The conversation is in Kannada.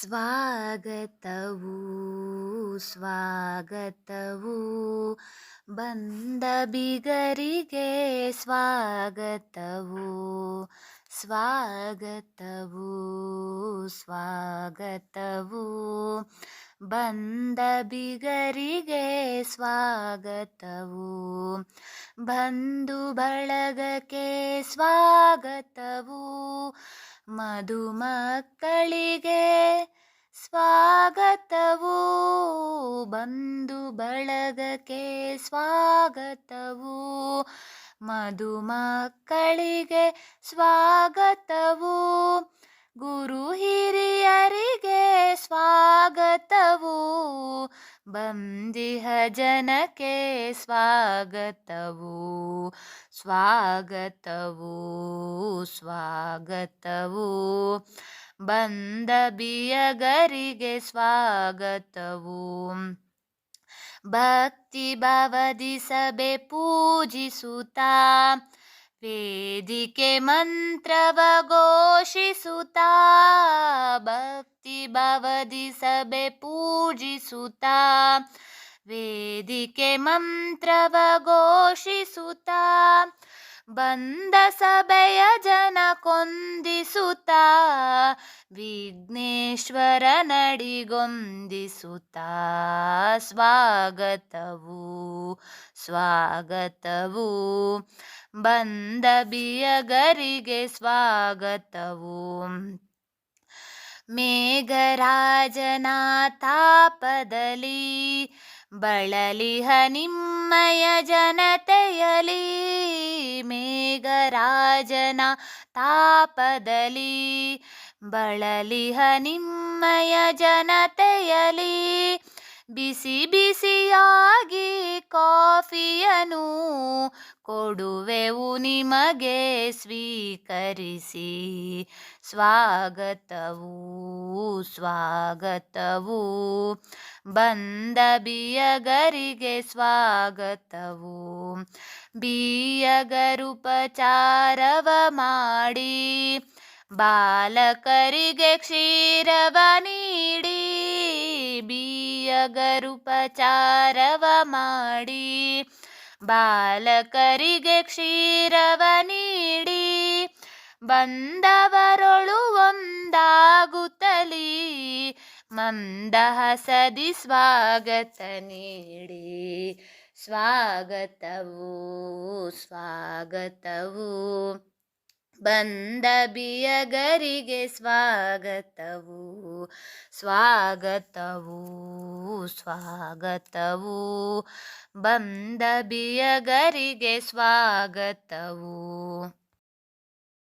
ಸ್ವಾಗತವು ಸ್ವಾಗತವು. ಬಂದ ಬಿಗರಿಗೆ ಸ್ವಾಗತವು ಸ್ವಾಗತವು ಸ್ವಾಗತವು. ಬಂದ ಬಿಗರಿಗೆ ಸ್ವಾಗತವು. ಬಂಧು ಬಳಗಕ್ಕೆ ಸ್ವಾಗತವು. ಮಧುಮಕ್ಕಳಿಗೆ ಸ್ವಾಗತವು. ಬಂಧು ಬಳಗಕ್ಕೆ ಸ್ವಾಗತವು. ಮಧುಮಕ್ಕಳಿಗೆ ಸ್ವಾಗತವು. ಗುರು ಹಿರಿಯರಿಗೆ ಸ್ವಾಗತವು. ಬಂದಿಹ ಜನಕ್ಕೆ ಸ್ವಾಗತವು ಸ್ವಾಗತವು ಸ್ವಾಗತವು. ಬಂದ ಬಿಯಗರಿಗೆ ಸ್ವಾಗತವು. ಭಕ್ತಿ ಭಾವದಿ ಸಭೆ ಪೂಜಿಸುತ್ತಾ वेदिके मन्त्रवगोषिसुता भक्ति भवदि सबे पूजिसुता। वेदिके मन्त्रवगोषिसुता ಬಂದ ಸಭೆಯ ಜನ ಕೊಂದಿಸುತ್ತಾ, ವಿಘ್ನೇಶ್ವರ ನಡಿಗೊಂದಿಸುತ್ತಾ. ಸ್ವಾಗತವು ಸ್ವಾಗತವು. ಬಂದ ಬಿಯಗರಿಗೆ ಸ್ವಾಗತವು. ಮೇಘರಾಜನ ತಾಪದಲ್ಲಿ ಬಳಲಿಹ ನಿಮ್ಮಯ ಜನತೆಯಲಿ. ಮೇಘರಾಜನ ತಾಪದಲಿ ಬಳಲಿಹ ನಿಮ್ಮಯ ಜನತೆಯಲಿ ಬಿಸಿ ಬಿಸಿಯಾಗಿ ಕಾಫಿಯನು ಕೊಡುವೆವು ನಿಮಗೆ ಸ್ವೀಕರಿಸಿ. ಸ್ವಾಗತವು ಸ್ವಾಗತವು. ಬಂದ ಬಿಯಗರಿಗೆ ಸ್ವಾಗತವು. ಬಿಯಗರುಪಚಾರವ ಮಾಡಿ, ಬಾಲಕರಿಗೆ ಕ್ಷೀರವ ನೀಡಿ, ಬಿಯಗರುಪಚಾರವ ಮಾಡಿ, ಬಾಲಕರಿಗೆ ಕ್ಷೀರವ ನೀಡಿ, ಬಂದವರೊಳು ಒಂದಾಗುತ್ತಲಿ ಮಂದಹಸದಿ ಸ್ವಾಗತ ನೀಡಿ. ಸ್ವಾಗತವು ಸ್ವಾಗತವು. ಬಂದ ಬಿಯಗರಿಗೆ ಸ್ವಾಗತವು ಸ್ವಾಗತವು ಸ್ವಾಗತವು. ಬಂದ ಬಿಯಗರಿಗೆ ಸ್ವಾಗತವು.